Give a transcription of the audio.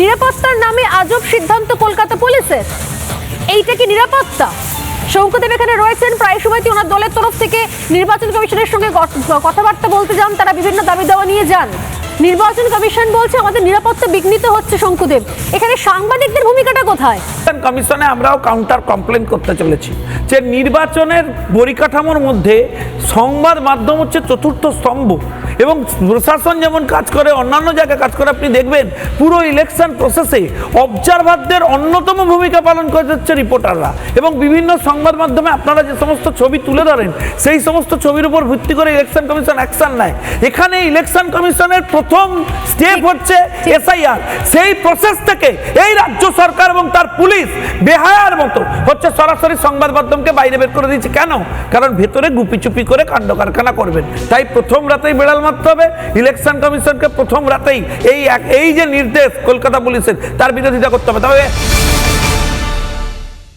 নিরাপত্তার নামে আজব সিদ্ধান্ত কলকাতা পুলিশের। এইটা কি নিরাপত্তা? শঙ্কুদেব এখানে রয়েছেন, প্রায় সময়টি ওনার দলের তরফ থেকে নির্বাচন কমিশনের সঙ্গে কথাবার্তা বলতে যান, তারা বিভিন্ন দাবি দাওয়া নিয়ে যান। নির্বাচন কমিশন বলছে, আমাদের নিরাপত্তা বিঘ্নিত হচ্ছে শঙ্কুদেব। এখানে সাংবাদিকদের ভূমিকাটা কোথায়? কমিশনে আমরাও কাউন্টার কমপ্লেন করতে চলেছি। যে নির্বাচনের পরিকাঠামোর মধ্যে সংবাদ মাধ্যম হচ্ছে চতুর্থ স্তম্ভ। এবং প্রশাসন যেমন কাজ করে, অন্যান্য জায়গায় কাজ করে, আপনি দেখবেন পুরো ইলেকশন প্রসেসে অবজারভারদের অন্যতম ভূমিকা পালন করে যাচ্ছে রিপোর্টাররা এবং বিভিন্ন সংবাদ মাধ্যমে আপনারা যে সমস্ত ছবি তুলে ধরেন, সেই সমস্ত ছবির উপর ভিত্তি করে ইলেকশন কমিশন অ্যাকশন নেয়। এখানে ইলেকশন কমিশনের প্রথম স্টেপ হচ্ছে এসআইআর সেই প্রসেস থেকে এই রাজ্য সরকার এবং তার পুলিশ বেহায়ার মতো হচ্ছে সরাসরি সংবাদ মাধ্যমকে বাইরে বের করে দিচ্ছে কেন? কারণ ভেতরে গুপিচুপি করে কাণ্ড কারখানা করবেন। তাই প্রথম রাতেই বেড়াল মারতে হবে। ইলেকশন কমিশনকে প্রথম রাতেই এই এক- এই যে নির্দেশ কলকাতা পুলিশের, তার বিরোধিতা করতে হবে। তবে